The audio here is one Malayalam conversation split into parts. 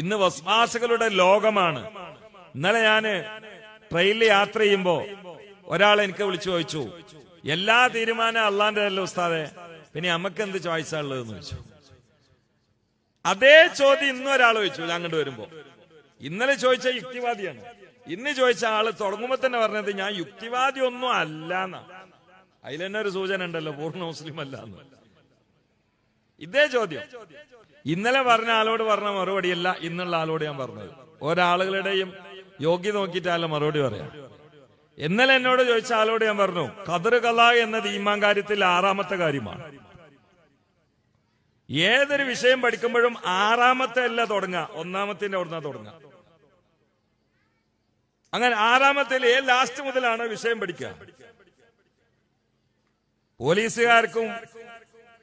ഇന്ന് വസ്വാസകളുടെ ലോകമാണ്. ഇന്നലെ ഞാൻ ട്രെയിനിൽ യാത്ര ചെയ്യുമ്പോ ഒരാൾ എനിക്ക് വിളിച്ചു ചോദിച്ചു എല്ലാ തീരുമാനം അള്ളാന്റെ അല്ല ഉസ്താദെ? പിന്നെ നമുക്ക് എന്ത് ചോയ്സാ ഉള്ളതെന്ന് ചോദിച്ചു. അതേ ചോദ്യം ഇന്നും ഒരാൾ ചോദിച്ചു അങ്ങോട്ട് വരുമ്പോ. ഇന്നലെ ചോദിച്ച യുക്തിവാദിയാണ്. ഇന്ന് ചോദിച്ച ആൾ തുടങ്ങുമ്പോ തന്നെ പറഞ്ഞത് ഞാൻ യുക്തിവാദി ഒന്നും അല്ല അതിൽ തന്നെ ഒരു സൂചന ഉണ്ടല്ലോ പൂർണ മുസ്ലിം അല്ല ഇതേ ചോദ്യം. ഇന്നലെ പറഞ്ഞ ആളോട് പറഞ്ഞ മറുപടിയല്ല ഇന്നുള്ള ആളോട് ഞാൻ പറഞ്ഞത്. ഒരാളുകളുടെയും യോഗ്യത നോക്കിയിട്ടല്ല മറുപടി പറയാം. ഇന്നലെ എന്നോട് ചോദിച്ച ആളോട് ഞാൻ പറഞ്ഞു ഖദർ കല എന്നത് ഈമാൻ കാര്യത്തിൽ ആറാമത്തെ കാര്യമാണ്. ഏതൊരു വിഷയം പഠിക്കുമ്പോഴും ആറാമത്തെ അല്ല തുടങ്ങുക ഒന്നാമത്തിന്റെ അവിടുന്ന് തുടങ്ങുക. അങ്ങനെ ആറാമത്തെ ഏ ലാസ്റ്റ് മുതലാണ് വിഷയം പഠിക്കുക? പോലീസുകാർക്കും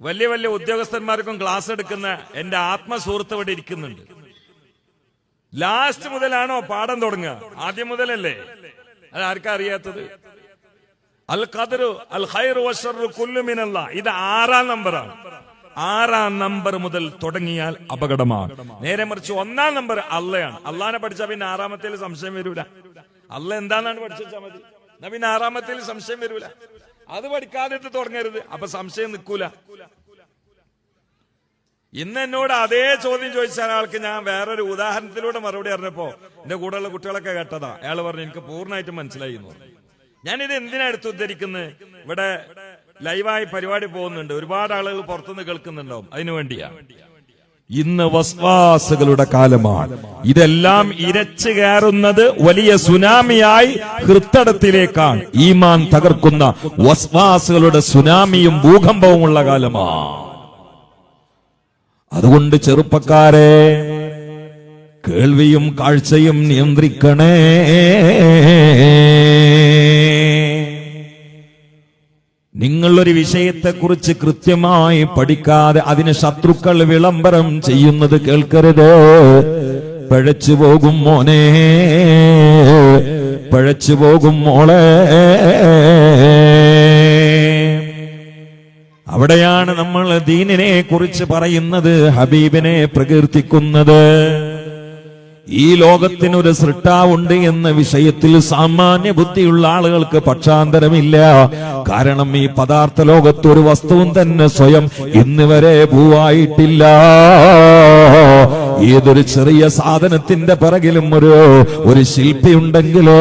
വലിയ വലിയ ഉദ്യോഗസ്ഥന്മാർക്കും ക്ലാസ് എടുക്കുന്ന എന്റെ ആത്മസുഹൃത്ത് ഇവിടെ ഇരിക്കുന്നുണ്ട്. ലാസ്റ്റ് മുതലാണോ പാഠം തുടങ്ങുക? ആദ്യം മുതലല്ലേ? അത് ആർക്കാ അറിയാത്തത്? അൽ ഖദറു അൽ ഖൈറു വശറു കുല്ലു മിനല്ലാ ഇത് ആറാം നമ്പറാണ്. ആറാം നമ്പർ മുതൽ തുടങ്ങിയാൽ അപകടമാണ്. നേരെ മറിച്ച് ഒന്നാം നമ്പർ അള്ളയാണ്. അള്ളാനെ പഠിച്ചാൽ പിന്നെ ആറാമത്തേൽ സംശയം വരൂല. അള്ള എന്താന്നാണ് പഠിച്ചാൽ മതി? പിന്നെ ആറാമത്തേൽ സംശയം വരൂല. അത് പഠിക്കാതിട്ട് തുടങ്ങരുത്. അപ്പൊ സംശയം നിൽക്കൂല. ഇന്ന് എന്നോട് അതേ ചോദ്യം ചോദിച്ച ഒരാൾക്ക് ഞാൻ വേറൊരു ഉദാഹരണത്തിലൂടെ മറുപടി അറിഞ്ഞപ്പോ എന്റെ കൂടെയുള്ള കുട്ടികളൊക്കെ കേട്ടതാ. അയാൾ പറഞ്ഞു എനിക്ക് പൂർണമായിട്ട് മനസ്സിലായി എന്ന് ഇത് എന്തിനാ എടുത്ത് ഉദ്ധരിക്കുന്നത്? ഇവിടെ ലൈവായി പരിപാടി പോകുന്നുണ്ട്. ഒരുപാട് ആളുകൾ പുറത്തുനിന്ന് കേൾക്കുന്നുണ്ടാവും. അതിനു വേണ്ടിയാ. ഇന്ന് വസ്വാസുകളുടെ കാലമാണ്. ഇതെല്ലാം ഇരച്ചു കയറുന്നത് വലിയ സുനാമിയായി ഹൃത്തടത്തിലേക്കാണ്. ഈമാൻ തകർക്കുന്ന വസ്വാസുകളുടെ സുനാമിയും ഭൂകമ്പവും ഉള്ള കാലമാണ്. അതുകൊണ്ട് ചെറുപ്പക്കാരെ കേൾവിയും കാഴ്ചയും നിയന്ത്രിക്കണേ. നിങ്ങളൊരു വിഷയത്തെക്കുറിച്ച് കൃത്യമായി പഠിക്കാതെ അതിന് ശത്രുക്കൾ വിളംബരം ചെയ്യുന്നത് കേൾക്കരുത്? പഴച്ചു പോകും മോനെ പഴച്ചു പോകും മോളെ. അവിടെയാണ് നമ്മൾ ദീനിനെ കുറിച്ച് പറയുന്നത് ഹബീബിനെ പ്രകീർത്തിക്കുന്നത്. ഈ ലോകത്തിനൊരു സൃഷ്ടാവുണ്ട് എന്ന വിഷയത്തിൽ സാമാന്യ ബുദ്ധിയുള്ള ആളുകൾക്ക് പക്ഷാന്തരമില്ല. കാരണം ഈ പദാർത്ഥ ലോകത്ത് ഒരു വസ്തുവും തന്നെ സ്വയം ഇന്ന് വരെ പൂവായിട്ടില്ല. ഏതൊരു ചെറിയ സാധനത്തിന്റെ പിറകിലും ഒരു ഒരു ശില്പി ഉണ്ടെങ്കിലോ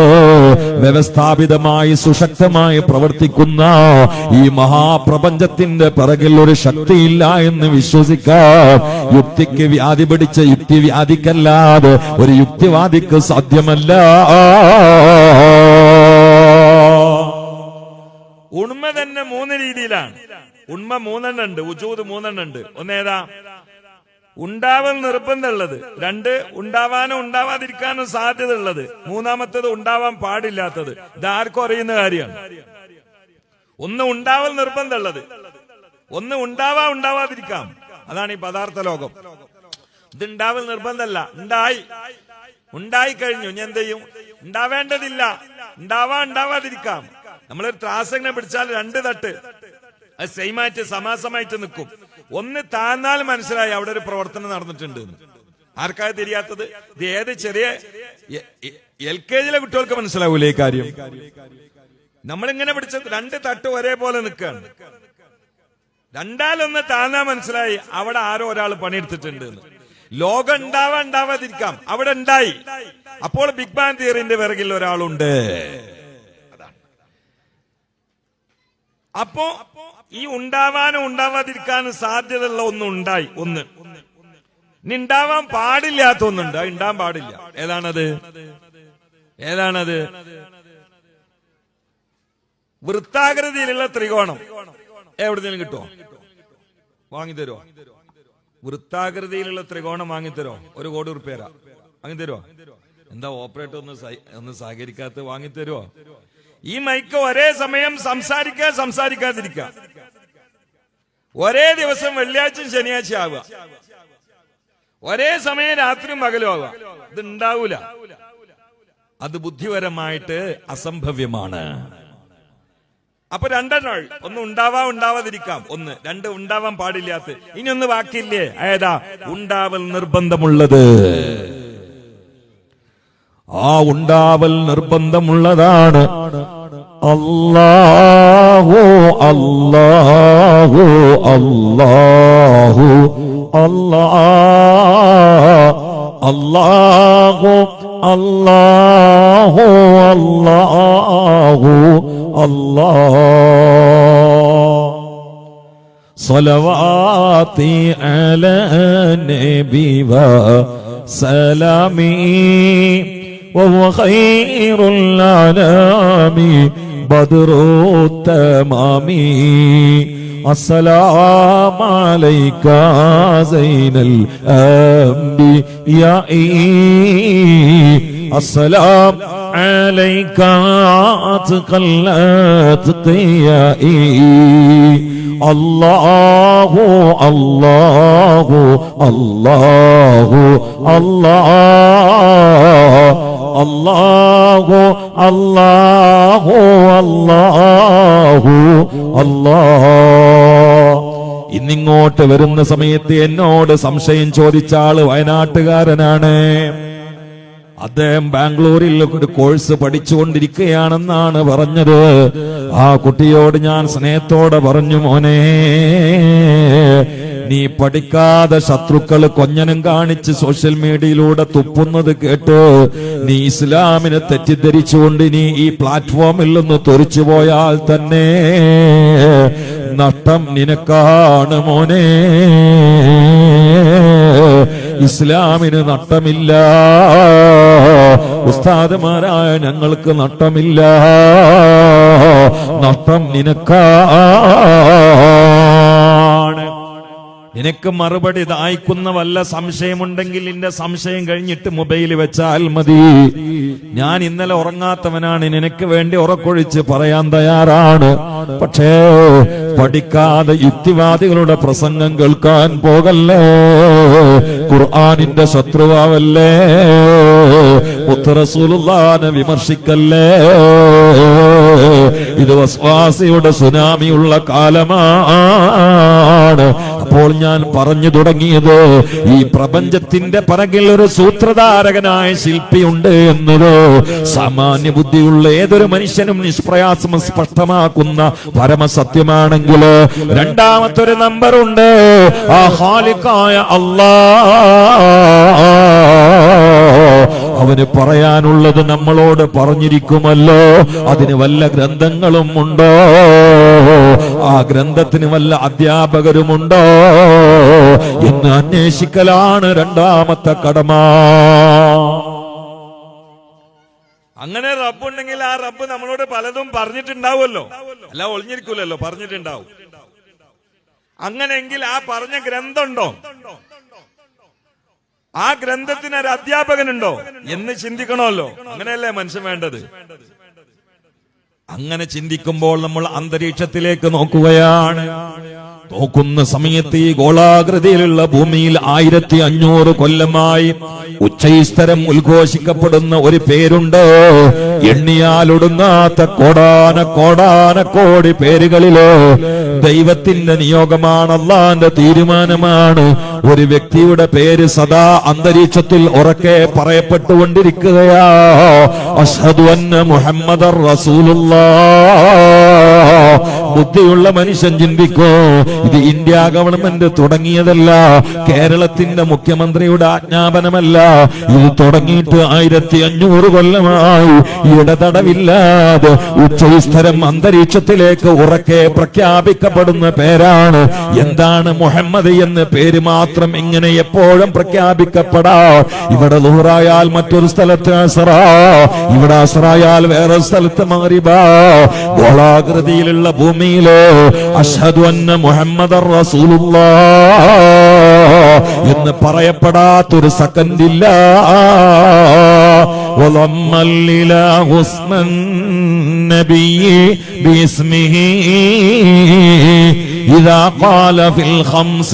വ്യവസ്ഥാപിതമായി സുശക്തമായി പ്രവർത്തിക്കുന്ന ഈ മഹാപ്രപഞ്ചത്തിന്റെ പിറകിൽ ഒരു ശക്തിയില്ല എന്ന് വിശ്വസിക്കാം. യുക്തിക്ക് വ്യാധി പിടിച്ച യുക്തി വ്യാധിക്കല്ലാതെ ഒരു യുക്തിവാദിക്ക് സാധ്യമല്ല. ഉണ്മ തന്നെ മൂന്ന് രീതിയിലാണ്. ഉണ്മ മൂന്നെണ്ണുണ്ട് ഉജൂത് മൂന്നെണ്ണുണ്ട് ഒന്നേതാ? ഉണ്ടാവൽ നിർബന്ധമുള്ളത്. രണ്ട് ഉണ്ടാവാനും ഉണ്ടാവാതിരിക്കാനും സാധ്യത ഉള്ളത് മൂന്നാമത്തേത് ഉണ്ടാവാൻ പാടില്ലാത്തത്. ഇത് ആർക്കും അറിയുന്ന കാര്യമാണ്. ഒന്ന് ഉണ്ടാവൽ നിർബന്ധമുള്ളത്. ഒന്ന് ഉണ്ടാവാ ഉണ്ടാവാതിരിക്കാം. അതാണ് ഈ പദാർത്ഥ ലോകം. ഇത് ഉണ്ടാവൽ നിർബന്ധമല്ല. ഉണ്ടായി. ഉണ്ടായി കഴിഞ്ഞു. ഞാൻ എന്ത് ചെയ്യും? ഉണ്ടാവേണ്ടതില്ല. ഉണ്ടാവാ ഉണ്ടാവാതിരിക്കാം. നമ്മളൊരു ത്രാസങ്ങനെ പിടിച്ചാൽ രണ്ട് തട്ട്. അത് സെയിമായിട്ട് സമാസമായിട്ട് നിൽക്കും. ഒന്ന് താന്നാൽ മനസ്സിലായി അവിടെ ഒരു പ്രവർത്തനം നടന്നിട്ടുണ്ട്. ആർക്കാ തിരിയാത്തത് ഇത് ഏത് ചെറിയ എൽ കെ ജിയിലെ കുട്ടികൾക്ക് മനസ്സിലാവൂലേ ഈ കാര്യം നമ്മളിങ്ങനെ പിടിച്ച രണ്ട് തട്ട് ഒരേപോലെ നിൽക്കുകയാണ് രണ്ടാലൊന്ന് താന്നാ മനസ്സിലായി അവിടെ ആരോ ഒരാൾ പണിയെടുത്തിട്ടുണ്ട്. ലോകം ഉണ്ടാവാ ഉണ്ടാവാതിരിക്കാം അവിടെ ഉണ്ടായി അപ്പോൾ ബിഗ് ബാങ് തിയറിന്റെ പിറകിൽ ഒരാളുണ്ട് അതാണ്. അപ്പോ ഈ ഉണ്ടാവാനും ഉണ്ടാവാതിരിക്കാനും സാധ്യതയുള്ള ഒന്ന് ഉണ്ടായി ഒന്ന്. ഇനി ഉണ്ടാവാൻ പാടില്ലാത്ത ഒന്നുണ്ട് അത് ഉണ്ടാവാൻ പാടില്ല. ഏതാണത്? ഏതാണത്? വൃത്താകൃതിയിലുള്ള ത്രികോണം. എവിടുന്നേലും കിട്ടുമോ വാങ്ങിത്തരോ വൃത്താകൃതിയിലുള്ള ത്രികോണം വാങ്ങിത്തരോ ഒരു കോടി ഉറുപ്പേരാ വാങ്ങിത്തരോ എന്താ ഓപ്പറേറ്റർ ഒന്ന് ഒന്ന് സഹകരിക്കാത്ത വാങ്ങിത്തരോ ഈ മൈക്ക് ഒരേ സമയം സംസാരിക്കുക സംസാരിക്കാതിരിക്കുക. ഒരേ ദിവസം വെള്ളിയാഴ്ചയും ശനിയാഴ്ച ആവുക. ഒരേ സമയം രാത്രിയും പകലും ആവുക. ഇത് ഉണ്ടാവൂല. അത് ബുദ്ധിപരമായിട്ട് അസംഭവ്യമാണ്. അപ്പൊ രണ്ടെണ്ണം. ഒന്ന് ഉണ്ടാവാം ഉണ്ടാവാതിരിക്കാം. ഒന്ന്. രണ്ട് ഉണ്ടാവാൻ പാടില്ലാത്ത. ഇനി ഒന്ന് ബാക്കിയില്ലേ? ഏതാ? ഉണ്ടാവൽ നിർബന്ധമുള്ളത്. ആ ഉണ്ടാവൽ നിർബന്ധമുള്ളതാണ്. الله الله الله الله الله الله الله الله صلواتي على النبي وسلامي وهو خير الأنام بدر التمام. السلام عليك زين الأنبياء. السلام عليك أتقى الأتقياء. الله الله الله الله അല്ലാഹു അല്ലാഹു അല്ലാഹു അല്ലാഹു. ഇന്നിങ്ങോട്ട് വരുന്ന സമയത്ത് എന്നോട് സംശയം ചോദിച്ച ആൾ വയനാട്ടുകാരനാണ്. അദ്ദേഹം ബാംഗ്ലൂരിൽ ഒരു കോഴ്സ് പഠിച്ചുകൊണ്ടിരിക്കുകയാണെന്നാണ് പറഞ്ഞത്. ആ കുട്ടിയോട് ഞാൻ സ്നേഹത്തോടെ പറഞ്ഞു മോനെ നീ പഠിക്കാതെ ശത്രുക്കൾ കൊഞ്ഞനും കാണിച്ച് സോഷ്യൽ മീഡിയയിലൂടെ തുപ്പുന്നത് കേട്ട്. നീ ഇസ്ലാമിനെ തെറ്റിദ്ധരിച്ചുകൊണ്ട് നീ ഈ പ്ലാറ്റ്ഫോമിൽ നിന്ന് തൊരിച്ചു പോയാൽ തന്നെ നഷ്ടം നിനക്കാണ് മോനെ. ഇസ്ലാമിന് നട്ടമില്ല. ഉസ്താദമാരായ ഞങ്ങൾക്ക് നട്ടമില്ല. നട്ടം നിനക്കാണ് നിനക്ക് മറുപടി ദായിക്കുന്ന വല്ല സംശയമുണ്ടെങ്കിൽ എന്റെ സംശയം കഴിഞ്ഞിട്ട് മൊബൈൽ വെച്ചാൽ മതി. ഞാൻ ഇന്നലെ ഉറങ്ങാത്തവനാണ്. നിനക്ക് വേണ്ടി ഉറക്കൊഴിച്ച് പറയാൻ തയ്യാറാണ്. പക്ഷേ പഠിക്കാതെ യുക്തിവാദികളുടെ പ്രസംഗം കേൾക്കാൻ പോകല്ലേ? ഖുർആാനിന്റെ ശത്രുവാവല്ലേ? മുത്തറസൂലുള്ളാനെ വിമർശിക്കല്ലേ? ഇത് വസ്വാസിയുടെ സുനാമിയുള്ള കാലമാണ്. അപ്പോൾ ഞാൻ പറഞ്ഞു തുടങ്ങിയത് ഈ പ്രപഞ്ചത്തിന്റെ പറകിൽ ഒരു സൂത്രധാരകനായ ശില്പിയുണ്ട് എന്നത് സാമാന്യ ബുദ്ധിയുള്ള ഏതൊരു മനുഷ്യനും നിഷ്പ്രയാസം സ്പഷ്ടമാക്കുന്ന പരമസത്യമാണെങ്കിൽ രണ്ടാമത്തെ ഒരു നമ്പർ ഉണ്ട്. ആ ഹാലിക്കായ അല്ലാ അവന് പറയാനുള്ളത് നമ്മളോട് പറഞ്ഞിരിക്കുമല്ലോ. അതിന് വല്ല ഗ്രന്ഥങ്ങളും ഉണ്ടോ? ആ ഗ്രന്ഥത്തിന് വല്ല അധ്യാപകരുമുണ്ടോ? എന്ന് അന്വേഷിക്കലാണ് രണ്ടാമത്തെ കടമ. അങ്ങനെ റബ്ബുണ്ടെങ്കിൽ ആ റബ്ബ് നമ്മളോട് പലതും പറഞ്ഞിട്ടുണ്ടാവുമല്ലോ. അല്ല ഒളിഞ്ഞിരിക്കൂലല്ലോ പറഞ്ഞിട്ടുണ്ടാവും. അങ്ങനെയെങ്കിൽ ആ പറഞ്ഞ ഗ്രന്ഥമുണ്ടോ? ആ ഗ്രന്ഥത്തിന് ഒരു അധ്യാപകനുണ്ടോ എന്ന് ചിന്തിക്കണമല്ലോ. അങ്ങനെയല്ലേ മനുഷ്യൻ വേണ്ടത്? അങ്ങനെ ചിന്തിക്കുമ്പോൾ നമ്മൾ അന്തരീക്ഷത്തിലേക്ക് നോക്കുകയാണ്. നോക്കുന്ന സമയത്ത് ഈ ഗോളാകൃതിയിലുള്ള ഭൂമിയിൽ ആയിരത്തി അഞ്ഞൂറ് കൊല്ലമായി ഉച്ചൈസ്തരം ഉദ്ഘോഷിക്കപ്പെടുന്ന ഒരു പേരുണ്ട്. എണ്ണിയാലൊടുങ്ങാത്ത കോടാന കോടാന കോടി പേരുകളിലോ ദൈവത്തിന്റെ നിയോഗമാണ് അള്ളാന്റെ തീരുമാനമാണ്. ഒരു വ്യക്തിയുടെ പേര് സദാ അന്തരീക്ഷത്തിൽ ഉറക്കെ പറയപ്പെട്ടുകൊണ്ടിരിക്കുകയാ. മുഹമ്മദർ റസൂലുള്ളാ. ബുദ്ധിയുള്ള മനുഷ്യൻ ചിന്തിക്കോ ഇത് ഇന്ത്യ ഗവൺമെന്റ് തുടങ്ങിയതല്ല കേരളത്തിന്റെ മുഖ്യമന്ത്രിയുടെ ആജ്ഞാപനമല്ല. ഇത് തുടങ്ങിയിട്ട് ആയിരത്തി അഞ്ഞൂറ് കൊല്ലമായി ഇടതടവില്ലാതെ ഉച്ചസ്ഥരം അന്തരീക്ഷത്തിലേക്ക് ഉറക്കെ പ്രഖ്യാപിക്കപ്പെടുന്ന പേരാണ് എന്താണ് മുഹമ്മദ് എന്ന് പേര് മാത്രം ഇങ്ങനെ എപ്പോഴും പ്രഖ്യാപിക്കപ്പെടാ. ഇവിടെ ദൂറായാൽ മറ്റൊരു സ്ഥലത്ത് ഇവിടെ അസറായാൽ വേറെ സ്ഥലത്ത് മാറിബാ ഗോളാകൃതിയിലുള്ള ഭൂമിയില് അഷ്ഹദു അന്ന മുഹമ്മദ് റസൂലുള്ളാ എന്ന് പറയപ്പെടാത്തൊരു സെക്കൻഡില്ല وضم الإله اسم النبي باسمه إذا قال في الخمس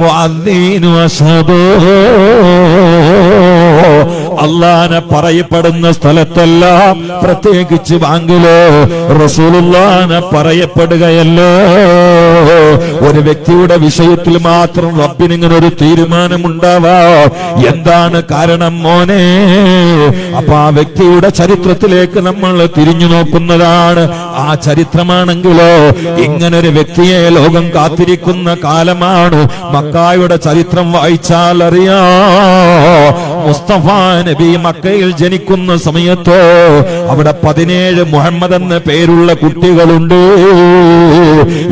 المؤذن أشهد അള്ളാനെ പറയപ്പെടുന്ന സ്ഥലത്തെല്ലാം. പ്രത്യേകിച്ച് ബാങ്കിലോ റസൂലുള്ളാനെ പറയപ്പെടുകയല്ലോ. ഒരു വ്യക്തിയുടെ വിഷയത്തിൽ മാത്രം റബ്ബിനിങ്ങനെ ഒരു തീരുമാനമുണ്ടാവാ. എന്താണ് കാരണം മോനെ? അപ്പൊ ആ വ്യക്തിയുടെ ചരിത്രത്തിലേക്ക് നമ്മൾ തിരിഞ്ഞു നോക്കുന്നതാണ്. ആ ചരിത്രമാണെങ്കിലോ ഇങ്ങനൊരു വ്യക്തിയെ ലോകം കാത്തിരിക്കുന്ന കാലമാണ്. മക്കായുടെ ചരിത്രം വായിച്ചാൽ അറിയാ. മുസ്തഫ നബി മക്കയിൽ ജനിക്കുന്ന സമയത്തോ അവിടെ പതിനേഴ് മുഹമ്മദ് എന്ന പേരുള്ള കുട്ടികളുണ്ട്.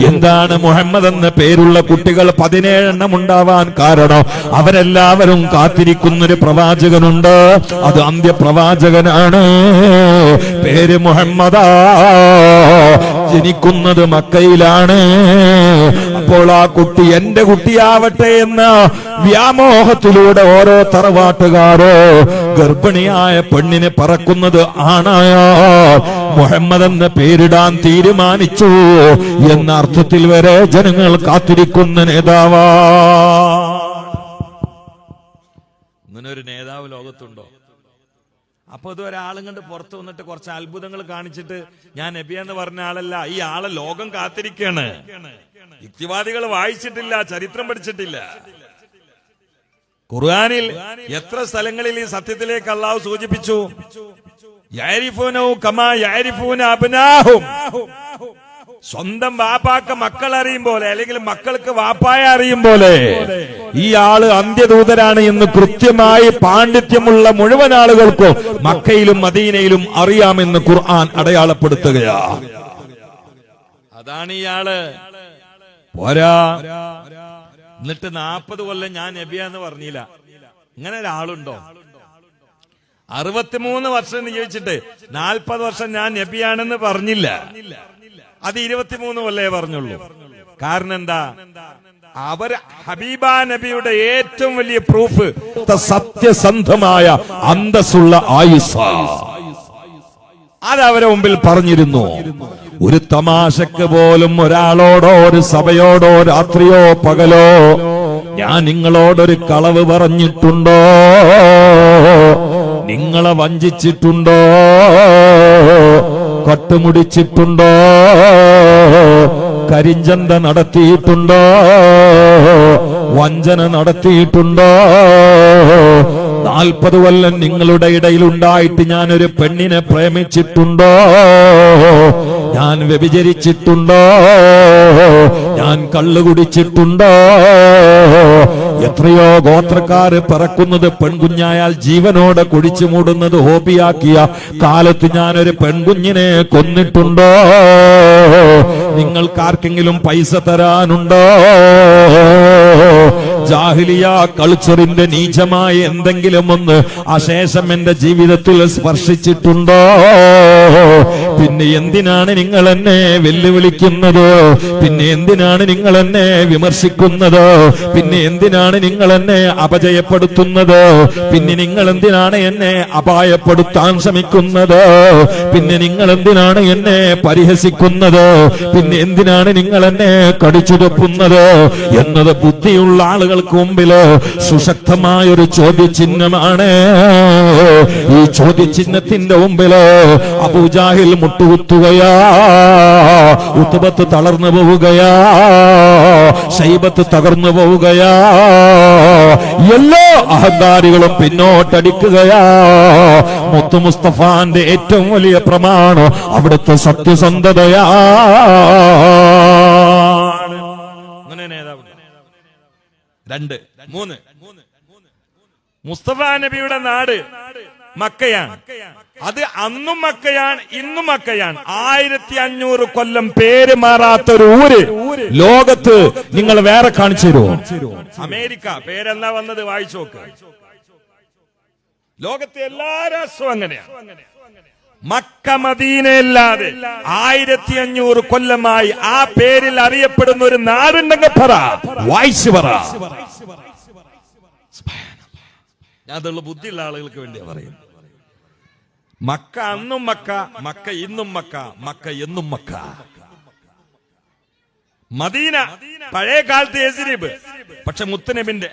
എന്താണ് മുഹമ്മദ് എന്ന പേരുള്ള കുട്ടികൾ? പതിനേഴെണ്ണം ഉണ്ടാവാൻ കാരണം അവരെല്ലാവരും കാത്തിരിക്കുന്ന ഒരു പ്രവാചകനുണ്ട്. അത് അന്ത്യപ്രവാചകനാണ്. പേര് മുഹമ്മദ. ജനിക്കുന്നത് മക്കയിലാണ്. അപ്പോൾ ആ കുട്ടി എന്റെ കുട്ടിയാവട്ടെ എന്ന് വ്യാമോഹത്തിലൂടെ ഓരോ തറവാട്ടുകാരോ ഗർഭിണിയായ പെണ്ണിനെ പറക്കുന്നത് ആണായോ? മുഹമ്മദ് എന്ന പേരിടാൻ തീരുമാനിച്ചു എന്ന അർത്ഥത്തിൽ വരെ ജനങ്ങൾ കാത്തിരിക്കുന്ന നേതാവാ. ഇങ്ങനെ ഒരു നേതാവ് ലോകത്തുണ്ടോ? അപ്പൊ ഇത് ഒരാളും കണ്ട് പുറത്തു വന്നിട്ട് കുറച്ച് അത്ഭുതങ്ങൾ കാണിച്ചിട്ട് ഞാൻ നബി എന്ന് പറഞ്ഞ ആളല്ല ഈ ആളെ ലോകം കാത്തിരിക്കാണ്. യുക്തിവാദികൾ വായിച്ചിട്ടില്ല ചരിത്രം പഠിച്ചിട്ടില്ല. ഖുർആാനിൽ എത്ര സ്ഥലങ്ങളിൽ ഈ സത്യത്തിലേക്ക് അള്ളാഹു സൂചിപ്പിച്ചു? യഅരിഫൂനഹു കമാ യഅരിഫൂന അബ്നാഹും. സ്വന്തം വാപ്പാക്ക മക്കൾ അറിയും പോലെ അല്ലെങ്കിൽ മക്കൾക്ക് വാപ്പായ അറിയും പോലെ ഈ ആൾ അന്ത്യദൂതരാണ് എന്ന് കൃത്യമായി പാണ്ഡിത്യമുള്ള മുഴുവൻ ആളുകൾക്കും മക്കയിലും മദീനയിലും അറിയാമെന്ന് ഖുർആൻ അടയാളപ്പെടുത്തുകയാ. അതാണ് ഇയാൾ പോരാ. എന്നിട്ട് നാപ്പത് കൊല്ലം ഞാൻ നബിയാന്ന് പറഞ്ഞില്ല. ഇങ്ങനെ ഒരാളുണ്ടോ? അറുപത്തിമൂന്ന് വർഷം ജീവിച്ചിട്ട് നാൽപ്പത് വർഷം ഞാൻ നബിയാണെന്ന് പറഞ്ഞില്ല. അത് ഇരുപത്തിമൂന്ന് കൊല്ലേ പറഞ്ഞുള്ളൂ. കാരണം എന്താ അവർ ഹബീബ നബിയുടെ ഏറ്റവും വലിയ പ്രൂഫ് സത്യസന്ധമായ അന്തസ്സുള്ള ആയുസ അത് അവരെ മുമ്പിൽ പറഞ്ഞിരുന്നു. ഒരു തമാശക്ക് പോലും ഒരാളോടോ ഒരു സഭയോടോ രാത്രിയോ പകലോ ഞാൻ നിങ്ങളോടൊരു കളവ് പറഞ്ഞിട്ടുണ്ടോ? നിങ്ങളെ വഞ്ചിച്ചിട്ടുണ്ടോ? കട്ടുമുടിച്ചിട്ടുണ്ടോ കരിഞ്ചന്ത നടത്തിയിട്ടുണ്ടോ? വഞ്ചന നടത്തിയിട്ടുണ്ടോ? നാൽപ്പത് കൊല്ലം നിങ്ങളുടെ ഇടയിൽ ഉണ്ടായിട്ട് ഞാനൊരു പെണ്ണിനെ പ്രേമിച്ചിട്ടുണ്ടോ? ഞാൻ വ്യഭിചരിച്ചിട്ടുണ്ടോ? ഞാൻ കള്ളു കുടിച്ചിട്ടുണ്ടോ? എത്രയോ ഗോത്രക്കാര് പറക്കുന്നത് പെൺകുഞ്ഞായാൽ ജീവനോടെ കുടിച്ചു മൂടുന്നത് ഹോബിയാക്കിയ കാലത്ത് ഞാനൊരു പെൺകുഞ്ഞിനെ കൊന്നിട്ടുണ്ടോ? നിങ്ങൾക്കാർക്കെങ്കിലും പൈസ തരാനുണ്ടോ? ജാഹിലിയ കൾച്ചറിന്റെ നീചമായ എന്തെങ്കിലും ഒന്ന് അശേഷം എന്റെ ജീവിതത്തിൽ സ്പർശിച്ചിട്ടുണ്ടോ? പിന്നെ എന്തിനാണ് നിങ്ങൾ എന്നെ വെല്ലുവിളിക്കുന്നത്? പിന്നെ എന്തിനാണ് നിങ്ങൾ എന്നെ വിമർശിക്കുന്നത്? പിന്നെ എന്തിനാണ് നിങ്ങൾ എന്നെ അപജയപ്പെടുത്തുന്നത്? പിന്നെ നിങ്ങൾ എന്തിനാണ് എന്നെ അപായപ്പെടുത്താൻ ശ്രമിക്കുന്നത്? പിന്നെ നിങ്ങൾ എന്തിനാണ് എന്നെ പരിഹസിക്കുന്നത്? പിന്നെ എന്തിനാണ് നിങ്ങൾ എന്നെ കടിച്ചുതപ്പുന്നത്? എന്നത് ബുദ്ധിയുള്ള ആളുകൾക്ക് മുമ്പിൽ സുശക്തമായ ഒരു ചോദ്യചിഹ്നമാണ്. ഈ ചോദ്യചിഹ്നത്തിന്റെ മുമ്പിൽ അബൂജാഹിൽ മുട്ടുകുത്തുകയാ ഉത്തുബത്ത് തളർന്നു പോവുകയാ ശൈബത്ത് തകർന്നു പോവുകയാ എല്ലാ അഹങ്കാരികളും പിന്നോട്ടടിക്കുകയാ. മുത്തു മുസ്തഫാന്റെ ഏറ്റവും വലിയ പ്രമാണം അവിടുത്തെ സത്യസന്ധതയാ. രണ്ട്. മൂന്ന്. മുസ്തഫ നബിയുടെ നാട് മക്കയാണ്. അത് അന്നും മക്കയാണ് ഇന്നും മക്കയാണ്. ആയിരത്തി അഞ്ഞൂറ് കൊല്ലം പേര് മാറാത്ത ഒരു ഊര് ലോകത്ത് നിങ്ങൾ വേറെ കാണിച്ചു തരുമോ? അമേരിക്ക പേരെന്നാ വന്നത്? വായിച്ചു നോക്ക്. ലോകത്തെ എല്ലാ രാഷ്ട്രവും അങ്ങനെയാണ് മക്ക മദീനയല്ലാതെ ആയിരത്തി അഞ്ഞൂറ് കൊല്ലമായി ആ പേരിൽ അറിയപ്പെടുന്ന ഒരു നാടുണ്ടെങ്കിൽ പറ. വായിച്ചു പറ. അതുള്ള ബുദ്ധിയുള്ള ആളുകൾക്ക് വേണ്ടിയാ പറയുന്നത്. മക്ക അന്നും മക്ക മക്ക ഇന്നും മക്ക മക്ക എന്നും മക്ക. മദീന പഴയ കാലത്ത് പക്ഷെ മുത്തനബിന്റെ